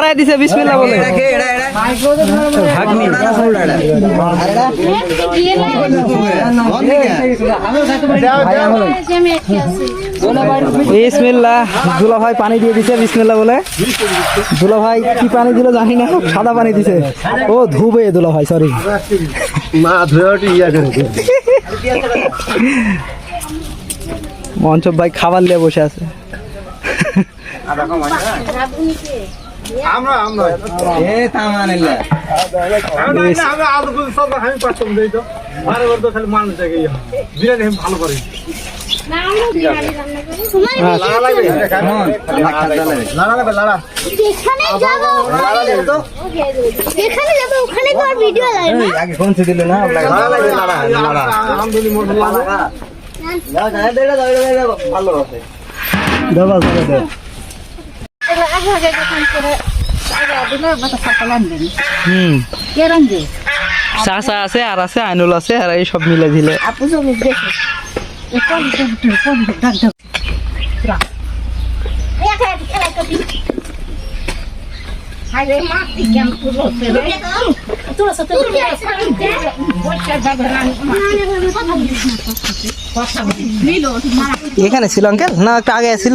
ধরাই দিছে বিসমিল্লাহ বলে। বিসমিল্লাহ। দুলা ভাই পানি দিয়ে দিছে বিসমিল্লাহ বলে। দুলা ভাই কি পানি দিল জানি না সাদা পানি দিছে। ও ধুবে দুলা ভাই সরি মা ইয়া মঞ্চব ভাই খাবার নিয়ে বসে আছে। আমরা আমরা এ তামানিল্লা আমরা আলু কুল সব আমি পাচ্ছম দেই তো বারে বারে তো খালি মানুষ দেখে ইয়া বিরিয়ানি আমি ভালো করি আর ভালো আছে হুম চাচা আছে আর আছে আইনুল আছে আর এই সব মিলে দিলে আপু সব দেখে কোন কোন কোন ডাক ডাক একা একা খেলা করবি হাই রে মা কেন পুরো রে তোর সাথে এখানে ছিল আঙ্কেল না একটু আগে ছিল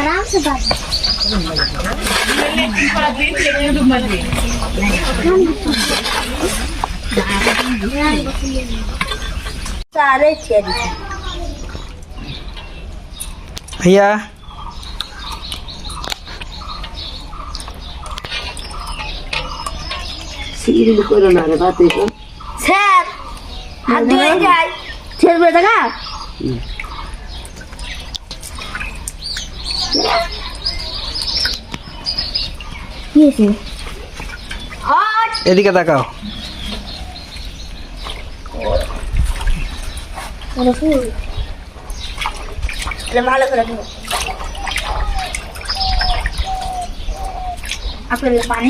आराम से बात सारे সিল করো না রে বাতে স্যার হাত ধুয়ে যাই। ছেড়বে টাকা এদিকে তাকাও। ভালো করে আপনার পানি?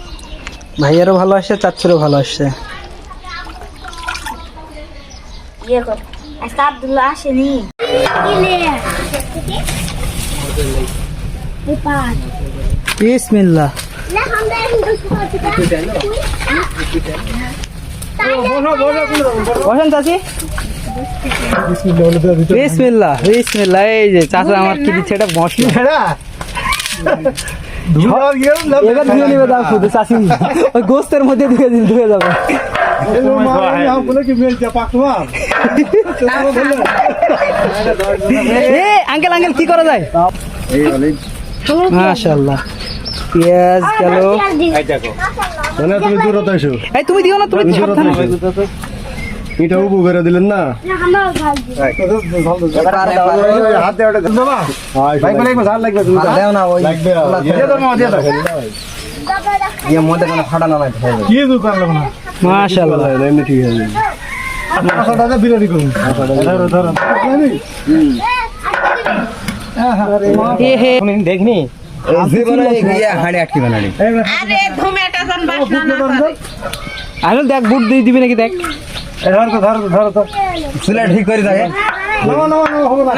ভাইয়ারও ভালো আসছে চাচ্চুরও ভালো আসছে ইয়ে কর। আজকে আব্দুল্লাহ আসেনি। বিসমিল্লাহ। বসেন চাচি। বিসমিল্লাহ বিসমিল্লাহ। এই যে চাচা আমার কি দিচ্ছে এটা মশলা। এবার ধুয়ে নিবে দাও শুধু চাচি ওই গোস্তের মধ্যে ধুয়ে দিন ধুয়ে যাবে। আঙ্কেল আঙ্কেল কি করা যায়? মাশাআল্লাহ। পেঁয়াজ গেল। তুমি দূরত এসো এই তুমি দিও না তুমি সাবধানে। এটা উবু করে দিলেন না? হাত দেওয়াটা লাগবে লাগবে ঝাল লাগবে তুমি দেও না ওই লাগবে দিয়ে দাও মা দিয়ে দাও ইয়ে দাদা বিরিয়ানি করুন। ধরো ধরো। দেখনি আইনুল দেখ বুট দিয়ে দিবি নাকি দেখ। ধরো তো ধরো তো ধরো। তো চুলা ঠিক করে থাকে। না না না হবে না।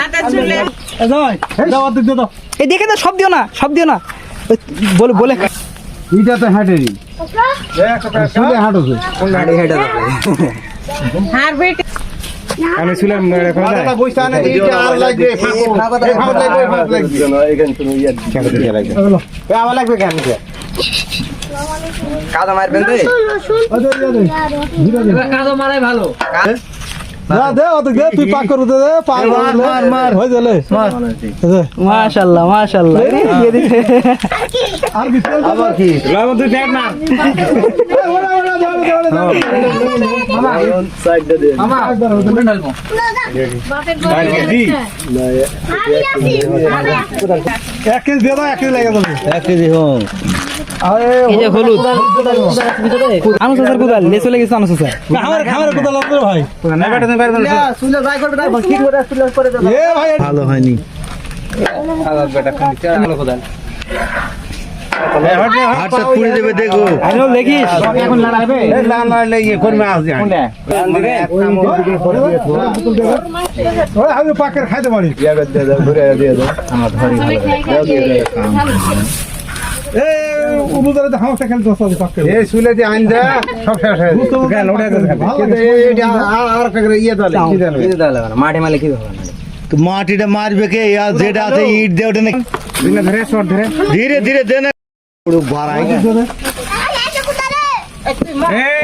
এ যাই দাও অর্ধেক দাও এই দেখে তো সব দিও না সব দিও না। বলে বলে। এটা তো হ্যাটেরি চলে হাঁটছে। গাড়ি হেঁটে যাবে হার বেট আমি ছিলাম কথাটা বুঝতে না এইটা আর লাগবে ফাঁকো। এই ফাঁকো লাগবে এই ফাঁকো লাগবে আমার লাগবে কেন? কাদা মারবেন রে না দে অত গে তুই পাক করে দে পার মার মার। হয়ে মাশাল্লাহ মাশাল্লাহ। আবার কি? এক কেজি দিয়ে দাও এক কেজি লেগে এই যে হলুদ। আনু স্যার কোথায় লে চলে গেছে আনু স্যার। আমার খাবার কোথাও লাগবে ভাই। সুলে যাই করবে না ঠিক করে সুলে করে দেব? এ ভাই ভালো হয়নি। হাতটা পুড়ে দেবে দেখো। এখন লড়াইবে কোন ওই আমি পাকের খাইতে পারি। এ উবুদারে তো হামসা খেলতে হবে পাকের এই শুলে যে আইন দে সব শেষ হয়ে যাবে কেন ওটা কিন্তু আর আর একটা ইয়ে দলে কি দলে কি দাও লাগবে মালে কি হবে মাটিটা মারবে কে যেটা আছে ইট দে ওটা না ধরে শর্ট ধরে ধীরে ধীরে দে না পুরো বাড়াই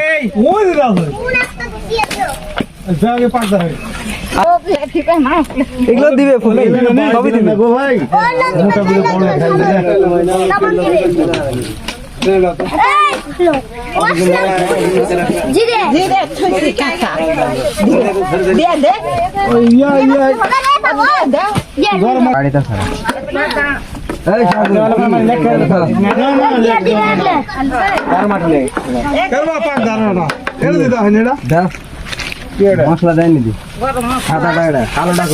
এই ওই এগুলো দিবে ফুল সবই দিবে গো ভাই মোটা মশলা দেয় নি। দি সাদাটা এটা কালোটা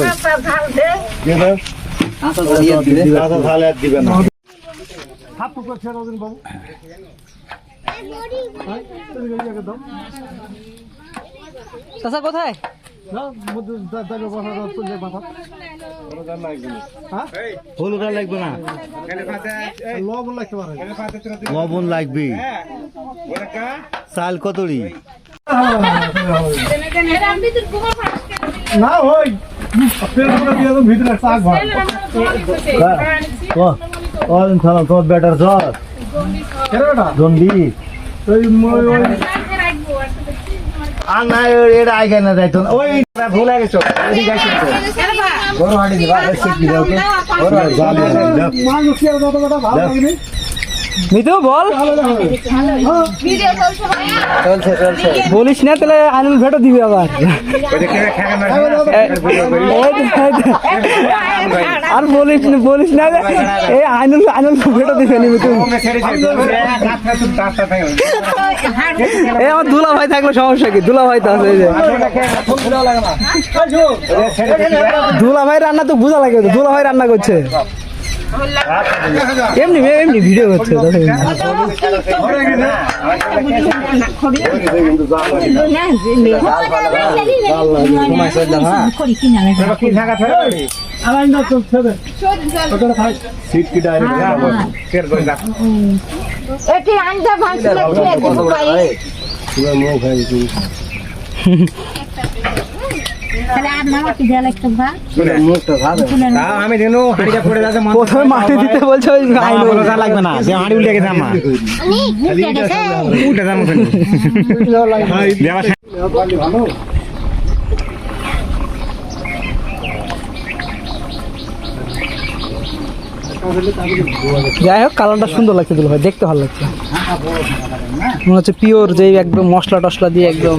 চাচা কোথায়? মাথা। হলুদ লাগবে না? লবণ লবণ লাগবে। চাল কতরি না ওই ভিতরে শাক ভাত কদিন খালো তোর বেটার কেরোটা জন্ডি ওই ওই আর না এটা আগে না যাইতো না। ওই ভুল গেছো। বড় হাড়ি দিবা ওকে? বড় হাড়ি ভালো মিতু বল চলছে চলছে চলছে বলিস না তাহলে আইনুল ভেটো দিবে আবার আর বলিস না বলিস না এই আইনুল আইনুল ভেটো দিবে নি মিতু এই আমার দুলা ভাই থাকলে সমস্যা কি দুলা ভাই তো আছে এই যে দুলা ভাই রান্না তো বোঝা লাগে দুলা ভাই রান্না করছে এমনি এমনি ভিডিও করছে এটি আন্দা ভাঙছে কত প্রথমে মাটি দিতে বলছে লাগবে না যে হাড়ি উল্টে গেছে আমার। নি মুখে গেছে। উল্টে যাব যাই হোক কালারটা সুন্দর লাগছে দুলো ভাই দেখতে ভালো লাগছে। মনে হচ্ছে পিওর যে একদম মশলা টসলা দিয়ে একদম।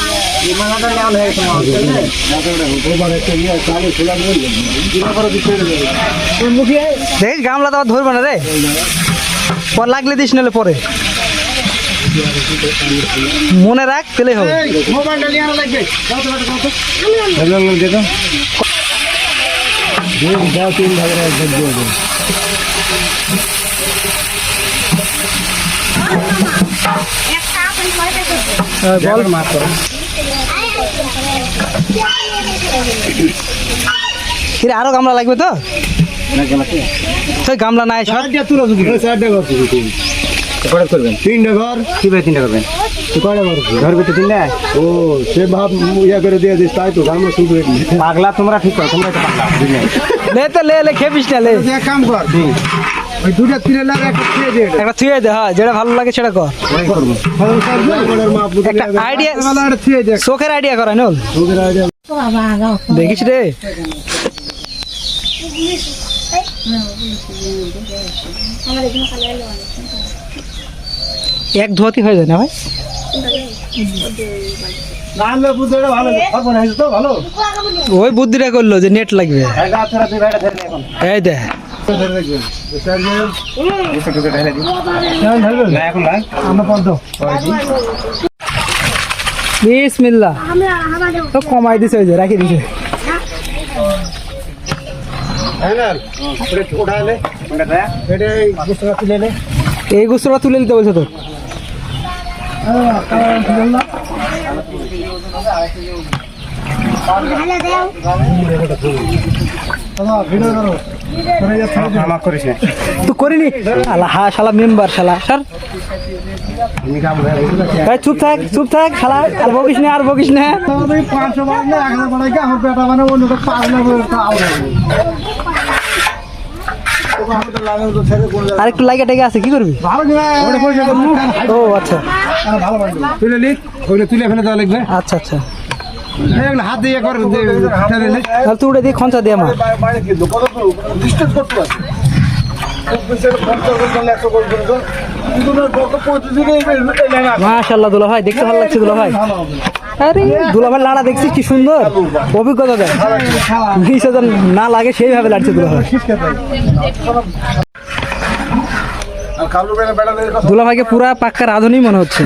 দেখিস গামলা তো আবার ধরবে না রে। পর লাগলে দিস নাহলে পরে। মনে রাখ পেলে হবে। মোবাইলটা নিয়ে কিরে আরও গামলা লাগবে তো? তুই গামলা নাই সব চারটা তুলো ঘর শুধু তিন কয়টা করবেন? তিনটা ঘর। কি ভাই তিনটা করবেন? কয়টা ঘর? ঘর ভিতরে তিনটা? ও সে ভাব ইয়া করে দিয়ে দিস তাই তো গামলা শুধু পাগলা তোমরা ঠিক করো তোমরা পাগলা। লে তো লে লে খেপিস না লে। এক কাম কর। ওই দুটা তিনে একটা খেয়ে দে। একটা থুয়ে দে হ্যাঁ যেটা ভালো লাগে সেটা কর। একটা আইডিয়া করা নল দেখিস রে। এক ধোয়াতি হয়ে যায় না ভাই? ওই বুদ্ধিটা করল যে নেট লাগবে। এই দে তো কমাই দিছে ওই যে রাখি দিছে। এই গুছরা তুলে নিতে বলছে তো ভালো দেও। আমার করিস না। করিনি। আলা হা শালা মেম্বার শালা। স্যার। এই চুপ থাক চুপ থাক শালা। আর বকিস না আর বকিস না। পাঁচশো বাড়ি না এক হাজার বাড়াই আমার বেটা মানে অন্য পাঁচ আর একটু টেকে আছে কি করবি? ও আচ্ছা। তুলে তুলে ফেলে দেওয়া লাগবে আচ্ছা আচ্ছা। হাত দুলা ভাই, দেখতে ভালো লাগছে দুলা ভাই। আরে, দুলা ভাই লাড়া দেখছিস কি সুন্দর? অভিজ্ঞতা দেয় না লাগে সেইভাবে লাড়ছে দুলা ভাই। দুলা ভাইকে পুরা পাক্কা রাঁধুনি মনে হচ্ছে।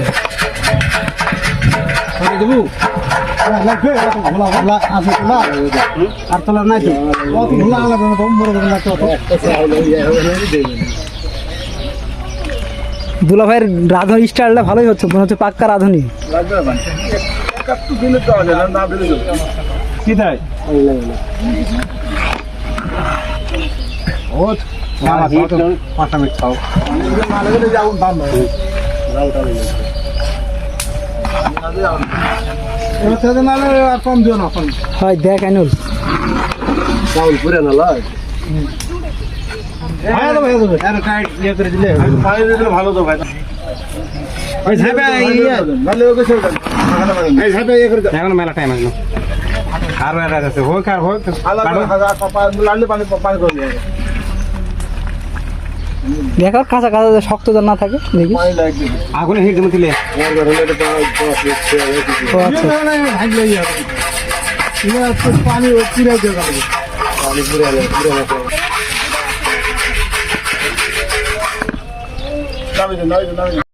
আর তোলা নাই তো কত ভোলা আলাদা তো বড় বড় লাগতো দুলা ভাইয়ের রাঁধুনি স্টাইলটা ভালোই হচ্ছে মনে হচ্ছে পাক্কা রাঁধুনি। কি তাই পাঁচটা মিনিট খাও। নাহলে আর কম দিও না হয় দেখ আইনুল। চাউল পুরে না করে পানি দিলে ভালো তো ভাই করে এখন মেলা টাইম আসলো আর হোক আর হোক দেখ আর কাঁচা কাঁচা যে শক্ত যেন না থাকে দেখি আগুনে হিট জমে দিলে ও আচ্ছা। পানি পুরে নামি নামি নামি